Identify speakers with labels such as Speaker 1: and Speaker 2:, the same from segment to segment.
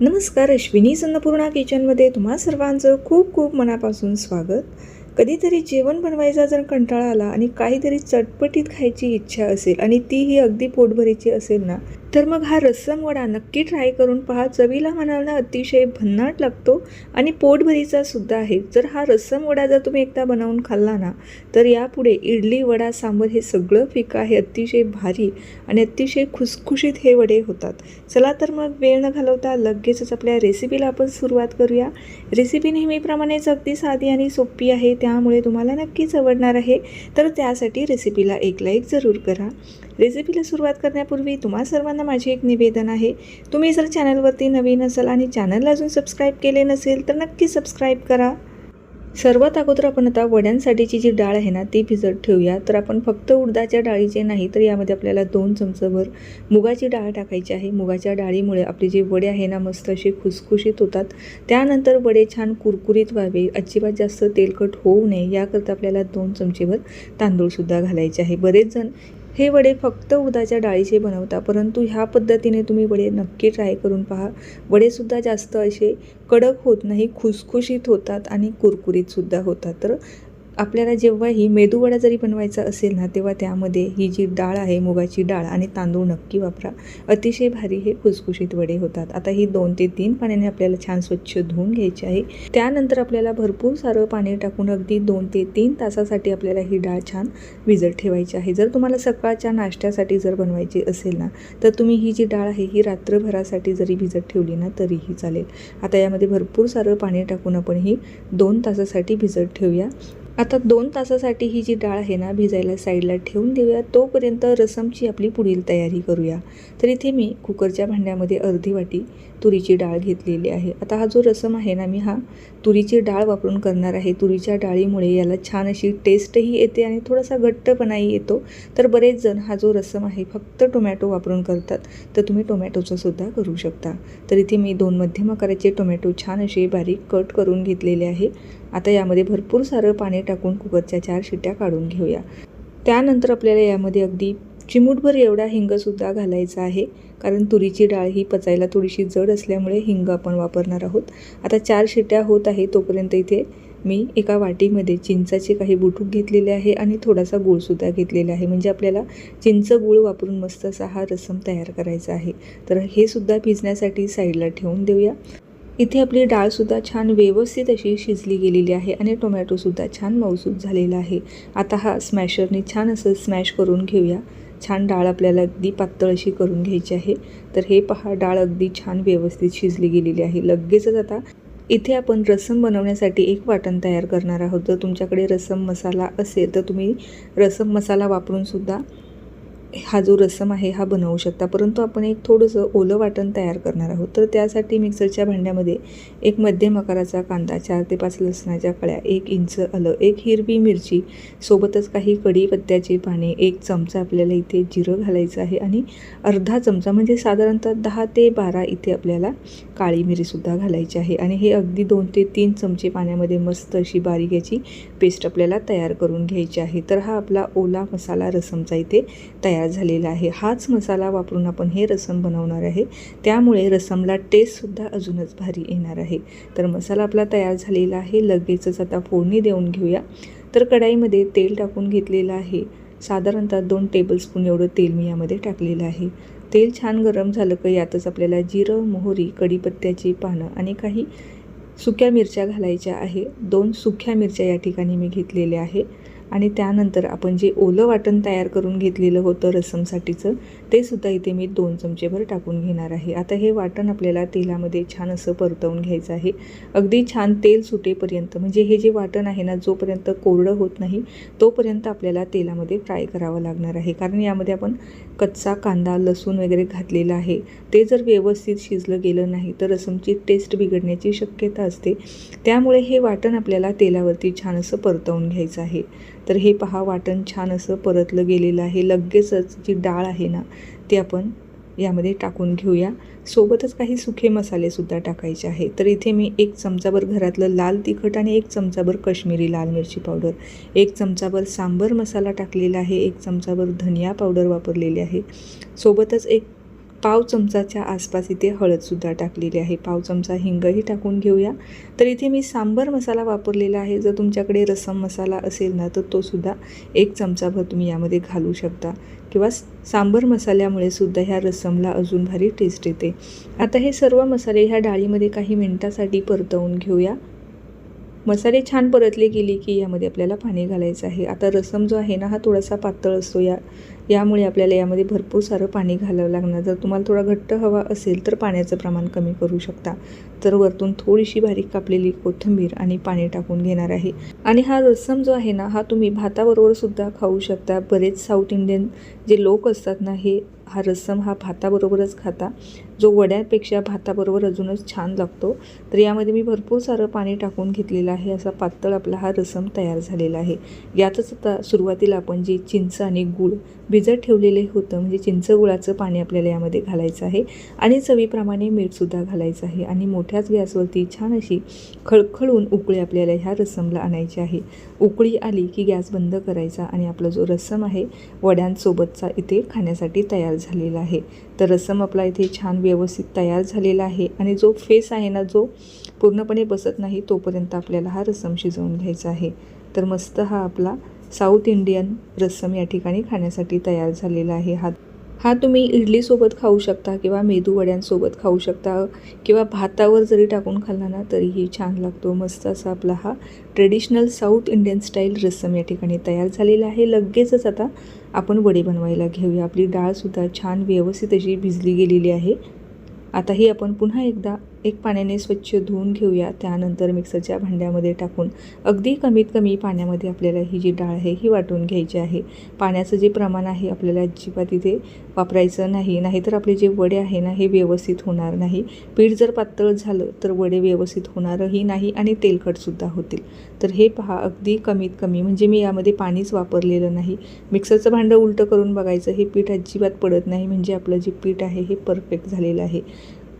Speaker 1: नमस्कार अश्विनी अन्नपूर्णा किचनमध्ये तुम्हा सर्वांचं खूप खूप मनापासून स्वागत. कधीतरी जेवण बनवायचा जर कंटाळा आला आणि काहीतरी चटपटीत खायची इच्छा असेल आणि तीही अगदी पोटभरीची असेल ना तर मग हा रस्सम वडा नक्की ट्राय करून पहा. चवीला म्हणाला अतिशय भन्नाट लागतो आणि पोटभरीचा सुद्धा आहे. जर हा रस्सम वडा जर तुम्ही एकदा बनवून खाल्ला ना तर यापुढे इडली वडा सांबर हे सगळं फिकं आहे. अतिशय भारी आणि अतिशय खुसखुशीत हे वडे होतात. चला तर मग वेळ न घालवता लगेचच आपल्या रेसिपीला आपण सुरुवात करूया. रेसिपी नेहमीप्रमाणेच अगदी साधी आणि सोपी आहे. त्यामुळे तुम्हाला नक्कीच आवडणार आहे. तर त्यासाठी रेसिपीला एक लाईक जरूर करा. रेसिपीला सुरुवात करण्यापूर्वी तुम्हा सर्वांना माझे एक निवेदन आहे. तुम्ही जर चॅनलवरती नवीन असाल आणि चॅनलला अजून सबस्क्राईब केले नसेल तर नक्की सबस्क्राईब करा. सर्वात अगोदर आपण आता वड्यांसाठीची जी डाळ आहे ना ती भिजत ठेवूया. तर आपण फक्त उडदाच्या डाळीचे नाही तर यामध्ये आपल्याला दोन चमचभर मुगाची डाळ टाकायची आहे. मुगाच्या डाळीमुळे आपले जे वडे आहे ना मस्त असे खुसखुशीत होतात. त्यानंतर वडे छान कुरकुरीत व्हावे. अजिबात जास्त तेलकट होऊ नये. याकरता आपल्याला दोन चमचेभर तांदूळसुद्धा घालायचे आहे. बरेच जण हे वडे फक्त उदाच्या डाळीचे बनवता परंतु ह्या पद्धतीने तुम्ही वडे नक्की ट्राय करून पहा. वडेसुद्धा जास्त असे कडक होत नाही खुसखुशीत होतात आणि कुरकुरीतसुद्धा होतात. तर आपल्याला जेव्हा ही मेदूवडा जरी बनवायचा असेल ना तेव्हा त्यामध्ये ही जी डाळ आहे मुगाची डाळ आणि तांदूळ नक्की वापरा. अतिशय भारी हे खुसखुशीत वडे होतात. आता ही दोन ते तीन पाण्याने आपल्याला छान स्वच्छ धुवून घ्यायची आहे. त्यानंतर आपल्याला भरपूर सारं पाणी टाकून अगदी दोन ते तीन तासासाठी आपल्याला ही डाळ छान भिजत ठेवायची आहे. जर तुम्हाला सकाळच्या नाश्त्यासाठी जर बनवायची असेल ना तर तुम्ही ही जी डाळ आहे ही रात्रभरासाठी जरी भिजत ठेवली ना तरीही चालेल. आता यामध्ये भरपूर सारं पाणी टाकून आपण ही दोन तासासाठी भिजत ठेवूया. आता दोन तासासाठी ही जी डाळ आहे ना भिजायला साईडला ठेवून देऊया. तोपर्यंत रसमची आपली पुढील तयारी करूया. तर इथे मी कुकरच्या भांड्यामध्ये अर्धी वाटी तुरीची डाळ घेतलेली आहे. आता हा जो रसम आहे ना मी हा तुरीची डाळ वापरून करणार आहे. तुरीच्या डाळीमुळे याला छान अशी टेस्टही येते आणि थोडासा घट्टपणाही येतो. तर बरेच जण हा जो रसम आहे फक्त टोमॅटो वापरून करतात. तर तुम्ही टोमॅटोचा सुद्धा करू शकता. तर इथे मी दोन मध्यम आकाराचे टोमॅटो छान असे बारीक कट करून घेतलेले आहे. आता यामध्ये भरपूर सारं पाणी टाकून कुकरच्या चार शिट्ट्या काढून घेऊया. त्यानंतर आपल्याला यामध्ये अगदी चिमूटभर एवढा हिंगसुद्धा घालायचा आहे. कारण तुरीची डाळ ही पचायला थोडीशी जड असल्यामुळे हिंग आपण वापरणार आहोत. आता चार शिट्या होत आहे तोपर्यंत इथे मी एका वाटीमध्ये चिंचाचे काही बुटूक घेतलेले आहे आणि थोडासा गूळसुद्धा घेतलेला आहे. म्हणजे आपल्याला चिंच गूळ वापरून मस्त असा हा रसम तयार करायचा आहे. तर हे सुद्धा भिजण्यासाठी साईडला ठेवून देऊया. इथे आपली डाळसुद्धा छान व्यवस्थित अशी शिजली गेलेली आहे आणि टोमॅटोसुद्धा छान मौसूद झालेला आहे. आता हा स्मॅशरने छान असं स्मॅश करून घेऊया. छान डाळ आपल्याला अगदी पातळ अशी करून घ्यायची आहे. तर हे पहा डाळ अगदी छान व्यवस्थित शिजली गेलेली आहे. लगेचच आता इथे आपण रसम बनवण्यासाठी एक वाटण तयार करणार आहोत. जर तुमच्याकडे रसम मसाला असेल तर तुम्ही रसम मसाला वापरूनसुद्धा हा जो रसम आहे हा बनवू शकता. परंतु आपण एक थोडंसं ओलं वाटण तयार करणार आहोत. तर त्यासाठी मिक्सरच्या भांड्यामध्ये एक मध्यम आकाराचा कांदा चार ते पाच लसणाच्या कळ्या एक इंच आलं एक हिरवी मिरची सोबतच काही कढीपत्त्याची पाने एक चमचा आपल्याला इथे जिरं घालायचं आहे आणि अर्धा चमचा म्हणजे साधारणतः दहा ते बारा इथे आपल्याला काळी मिरीसुद्धा घालायची आहे. आणि हे अगदी दोन ते तीन चमचे पाण्यामध्ये मस्त अशी बारीक याची पेस्ट आपल्याला तयार करून घ्यायची आहे. तर हा आपला ओला मसाला रसमचा इथे तयार झालेला आहे. हाच मसाला वापरून आपण हे रसम बनवणार आहे. त्यामुळे रसमला टेस्टसुद्धा अजूनच भारी येणार आहे. तर मसाला आपला तयार झालेला आहे. लगेचच आता फोडणी देऊन घेऊया. तर कढाईमध्ये तेल टाकून घेतलेलं आहे. साधारणतः दोन टेबलस्पून एवढं तेल मी यामध्ये टाकलेलं आहे. तेल छान गरम झालं का यातच आपल्याला जिरं मोहरी कढीपत्त्याची पानं आणि काही सुक्या मिरच्या घालायच्या आहे. दोन सुक्या मिरच्या या ठिकाणी मी घेतलेल्या आहे. आणि त्यानंतर आपण जे ओलं वाटण तयार करून घेतलेलं होतं रसमसाठीचं ते सुद्धा इथे मी दोन चमचेभर टाकून घेणार आहे. आता हे वाटण आपल्याला तेलामध्ये छान असं परतवून घ्यायचं आहे. अगदी छान तेल सुटेपर्यंत म्हणजे हे जे वाटण आहे ना जोपर्यंत कोरडं होत नाही तोपर्यंत आपल्याला तेलामध्ये फ्राय करावं लागणार आहे. कारण यामध्ये आपण कच्चा कांदा लसूण वगैरे घातलेला आहे. ते जर व्यवस्थित शिजलं गेलं नाही तर रसमची टेस्ट बिघडण्याची शक्यता असते. त्यामुळे हे वाटण आपल्याला तेलावरती छान असं परतवून घ्यायचं आहे. तर हे पहा वाटण छान असं परतलं गेलेलं आहे. लगेचच जी डाळ आहे ना ती आपण यामध्ये टाकून घेऊया. सोबतच काही सुखे मसालेसुद्धा टाकायचे आहे. तर इथे मी एक चमचाभर घरातलं लाल तिखट आणि एक चमचाभर कश्मीरी लाल मिरची पावडर एक चमचाभर सांबर मसाला टाकलेला आहे एक चमचाभर धनिया पावडर वापरलेली आहे. सोबतच एक पाव चमचाच्या आसपास इथे हळदसुद्धा टाकलेली आहे. पाव चमचा हिंगही टाकून घेऊया. तर इथे मी सांबर मसाला वापरलेला आहे. जर तुमच्याकडे रसम मसाला असेल ना तर तोसुद्धा एक चमचाभर तुम्ही यामध्ये घालू शकता. किंवा सांबर मसाल्यामुळे सुद्धा ह्या रसमला अजून भारी टेस्ट येते. आता हे सर्व मसाले ह्या डाळीमध्ये काही मिनटासाठी परतवून घेऊया. मसाले छान परतले गेले की यामध्ये आपल्याला पाणी घालायचं आहे. आता रसम जो आहे ना हा थोडासा पातळ असतो या यामुळे आपल्याला यामध्ये भरपूर सारं पाणी घालावं लागणार. जर तुम्हाला थोडा घट्ट हवा असेल तर पाण्याचं प्रमाण कमी करू शकता. तर वरतून थोडीशी बारीक कापलेली कोथिंबीर आणि पाणी टाकून घेणार आहे. आणि हा रसम जो आहे ना हा तुम्ही भाताबरोबर सुद्धा खाऊ शकता. बरेच साऊथ इंडियन जे लोक असतात ना हे हा रस्सम हा भाताबरोबरच खाता. जो वड्यापेक्षा भाताबरोबर अजूनच छान लागतो. तर यामध्ये मी भरपूर सारं पाणी टाकून घेतलेलं आहे. असा पातळ आपला हा रसम तयार झालेला आहे. यातच आता सुरुवातीला आपण जे चिंच आणि गूळ भिजत ठेवलेले होतं म्हणजे चिंच गुळाचं पाणी आपल्याला यामध्ये घालायचं आहे. आणि चवीप्रमाणे मीठसुद्धा घालायचं आहे. आणि मोठ्याच गॅसवरती छान अशी खळखळून उकळी आपल्याला ह्या रसमला आणायची आहे. उकळी आली की गॅस बंद करायचा आणि आपला जो रसम आहे वड्यांसोबतचा इथे खाण्यासाठी तयार झालेला आहे. तर रसम आपला इथे छान व्यवस्थित तयार झालेला आहे आणि जो फेस आहे ना जो पूर्णपणे बसत नाही तोपर्यंत आपल्याला हा रसम शिजवून घ्यायचा आहे. तर मस्त हा आपला साऊथ इंडियन रस्सम या ठिकाणी खाण्यासाठी तयार झालेला आहे. हा हा तुम्ही इडलीसोबत खाऊ शकता किंवा मेदू वड्यांसोबत खाऊ शकता किंवा भातावर जरी टाकून खाल्ला ना तरीही छान लागतो. मस्त असा आपला हा traditional south Indian style rasam या ठिकाणी तयार झालेला आहे. लगेचच आता आपण वडे बनवायला घेऊया. आपली डाळसुद्धा छान व्यवस्थित अशी भिजली गेलेली आहे. आता ही आपण पुन्हा एकदा एक पाण्याने स्वच्छ धुवून घेऊया. त्यानंतर मिक्सरच्या भांड्यामध्ये टाकून अगदी कमीत कमी पाण्यामध्ये आपल्याला ही जी डाळ आहे ही वाटून घ्यायची आहे. पाण्याचं जे प्रमाण आहे आपल्याला अजिबात इथे वापरायचं नाही. नाहीतर आपले जे वडे आहे ना हे व्यवस्थित होणार नाही. पीठ जर पातळ झालं तर वडे व्यवस्थित होणारही नाही आणि तेलकटसुद्धा होतील. तर हे पहा अगदी कमीत कमी. म्हणजे मी यामध्ये पाणीच वापरलेलं नाही. मिक्सरचं भांडं उलटं करून बघायचं हे पीठ अजिबात पडत नाही. म्हणजे आपलं जे पीठ आहे हे परफेक्ट झालेलं आहे.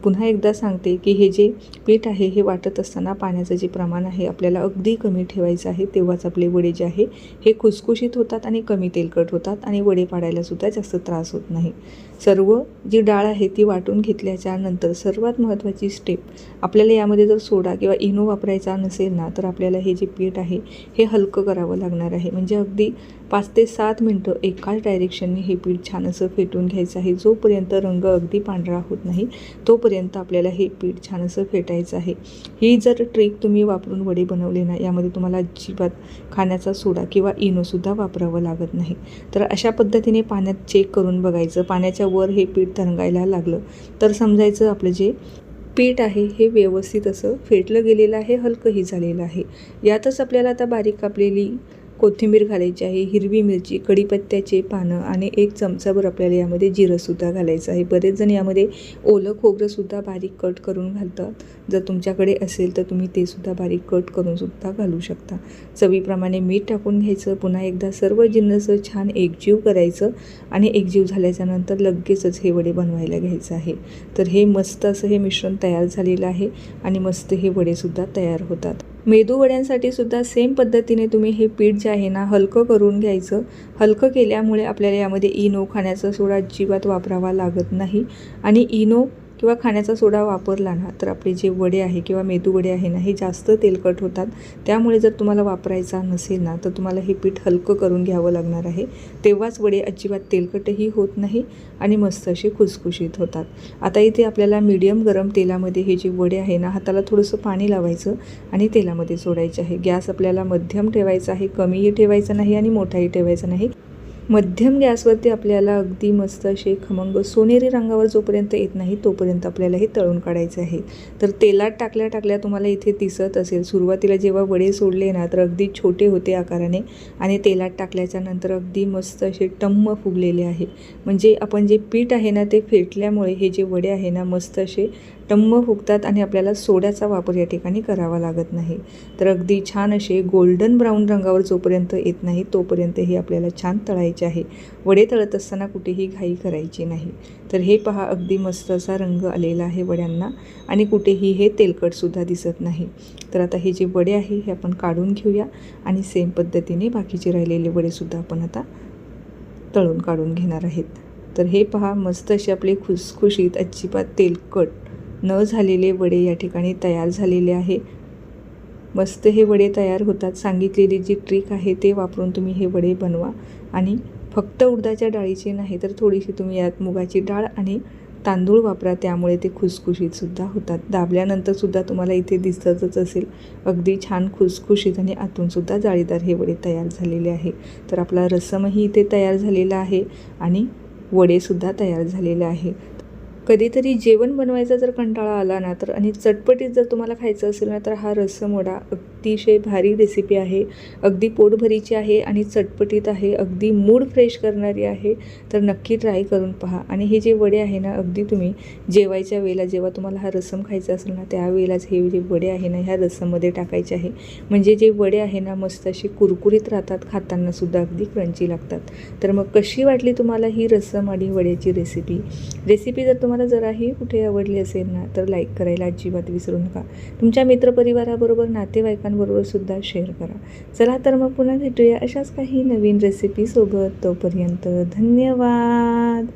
Speaker 1: पुन्हा एकदा सांगते की हे जे पीठ आहे हे वाटत असताना पाण्याचं जे प्रमाण आहे आपल्याला अगदी कमी ठेवायचं आहे. तेव्हाच आपले वडे जे आहे हे खुसखुशीत होतात आणि कमी तेलकट होतात आणि वडे पाडायलासुद्धा जास्त त्रास होत नाही. सर्व जी डाळ आहे ती वाटून घेतल्याच्या नंतर सर्वात महत्त्वाची स्टेप आपल्याला यामध्ये जर सोडा किंवा इनो वापरायचा नसेल ना तर आपल्याला हे जे पीठ आहे हे हलकं करावं लागणार आहे. म्हणजे अगदी पाच ते सात मिनटं एकाच डायरेक्शनने हे पीठ छान असं फेटून घ्यायचं आहे. जोपर्यंत रंग अगदी पांढरा होत नाही तोपर्यंत आपल्याला हे पीठ छान असं फेटायचं आहे. ही जर ट्रिक तुम्ही वापरून वडे बनवले ना यामध्ये तुम्हाला अजिबात खाण्याचा सोडा किंवा इनोसुद्धा वापरावं लागत नाही. तर अशा पद्धतीने पाण्यात चेक करून बघायचं. पाण्याच्या वर हे पीठ तरंगायला लागलं. तर समजायचं आपलं जे पीठ आहे हे व्यवस्थित असं फेटलं गेलेलं आहे हलकंही झालेलं आहे. यातच आपल्याला आता बारीक कापलेली कोथिंबीर घालायची आहे हिरवी मिरची कढीपत्त्याचे पानं आणि एक चमचाभर आपल्याला यामध्ये जिरंसुद्धा घालायचं आहे. बरेच जण यामध्ये ओलं खोबरंसुद्धा बारीक कट करून घालतात. जर तुमच्याकडे असेल तर तुम्ही ते सुद्धा बारीक कट करूनसुद्धा घालू शकता. चवीप्रमाणे मीठ टाकून घ्यायचं पुन्हा एकदा सर्व जिन्नसं छान एकजीव करायचं आणि एकजीव झाल्याच्यानंतर लगेचच हे वडे बनवायला घ्यायचं आहे. तर हे मस्त असं हे मिश्रण तयार झालेलं आहे आणि मस्त हे वडेसुद्धा तयार होतात. मेदूवड्यांसाठी सुद्धा सेम पद्धतीने तुम्ही हे पीठ जे आहे ना हलकं करून घ्यायचं. हलकं केल्यामुळे आपल्याला यामध्ये इनो खाण्याचा सोडा अजिबात वापरावा लागत नाही. आणि इनो किंवा खाण्याचा सोडा वापरला ना तर आपले जे वडे आहे किंवा मेदू वडे आहे ना हे जास्त तेलकट होतात. त्यामुळे जर तुम्हाला वापरायचा नसेल ना तर तुम्हाला हे पीठ हलकं करून घ्यावं लागणार आहे. तेव्हाच वडे अजिबात तेलकटही होत नाही आणि मस्त असे खुसखुशीत होतात. आता इथे आपल्याला मीडियम गरम तेलामध्ये हे जे वडे आहे ना हाताला थोडंसं पाणी लावायचं आणि तेलामध्ये सोडायचे आहे. गॅस आपल्याला मध्यम ठेवायचा आहे कमीही ठेवायचा नाही आणि मोठाही ठेवायचा नाही. मध्यम गॅसवरती आपल्याला अगदी मस्त असे खमंग सोनेरी रंगावर जोपर्यंत येत नाही तोपर्यंत आपल्याला हे तळून काढायचे आहे. तर तेलात टाकल्या टाकल्या तुम्हाला इथे दिसत असेल. सुरुवातीला जेव्हा वडे सोडले ना तर अगदी छोटे होते आकाराने आणि तेलात टाकल्याच्या नंतर अगदी मस्त असे टम्म फुगलेले आहे. म्हणजे आपण जे पीठ आहे ना ते फेटल्यामुळे हे जे वडे आहे ना मस्त असे टम्म फुगतात आणि आपल्याला सोड्याचा वापर या ठिकाणी करावा लागत नाही. तर अगदी छान असे गोल्डन ब्राऊन रंगावर जोपर्यंत येत नाही तोपर्यंत हे आपल्याला छान तळायचे आहे. वडे तळत असताना कुठेही घाई करायची नाही. तर हे पहा अगदी मस्त असा रंग आलेला आहे वड्यांना आणि कुठेही हे तेलकटसुद्धा दिसत नाही. तर आता हे जे वडे आहे हे आपण काढून घेऊया आणि सेम पद्धतीने बाकीचे राहिलेले वडेसुद्धा आपण आता तळून काढून घेणार आहेत. तर हे पहा मस्त असे आपले खुसखुशीत अजिबात तेलकट न झालेले वडे या ठिकाणी तयार झालेले आहे. मस्त हे वडे तयार होतात. सांगितलेली जी ट्रिक आहे ते वापरून तुम्ही हे वडे बनवा. आणि फक्त उडदाच्या डाळीचे नाही तर थोडीशी तुम्ही यात मुगाची डाळ आणि तांदूळ वापरा. त्यामुळे ते खुसखुशीतसुद्धा होतात. दाबल्यानंतरसुद्धा तुम्हाला इथे दिसतच असेल. अगदी छान खुसखुशीत आणि आतूनसुद्धा जाळीदार हे वडे तयार झालेले आहे. तर आपला रसमही इथे तयार झालेला आहे आणि वडेसुद्धा तयार झालेले आहे. कधीतरी जेवण बनवायचा जर कंटाळा आला ना तर आणि चटपटीत जर तुम्हाला खायचं असेल ना तर हा रस्सम वडा अतिशय भारी रेसिपी आहे. अगदी पोटभरीची आहे आणि चटपटीत आहे. अगदी मूड फ्रेश करणारी आहे. तर नक्की ट्राय करून पहा. आणि हे जे वडे आहे ना अगदी तुम्ही जेवायच्या वेळेला जेव्हा तुम्हाला हा रसम खायचा असेल ना त्यावेळेलाच हे जे वडे आहे ना ह्या रसममध्ये टाकायचे आहे. म्हणजे जे वडे आहे ना मस्त असे कुरकुरीत राहतात खाताना सुद्धा अगदी क्रंची लागतात. तर मग कशी वाटली तुम्हाला ही रसम आणि वड्याची रेसिपी रेसिपी जर तुम्हाला जराही कुठे आवडली असेल ना तर लाईक करायला अजिबात विसरू नका. तुमच्या मित्रपरिवाराबरोबर मित्रांबरोबर सुद्धा शेअर करा. चला तर मग पुन्हा भेटूया अशाच काही नवीन रेसिपीसोबत तोपर्यंत धन्यवाद.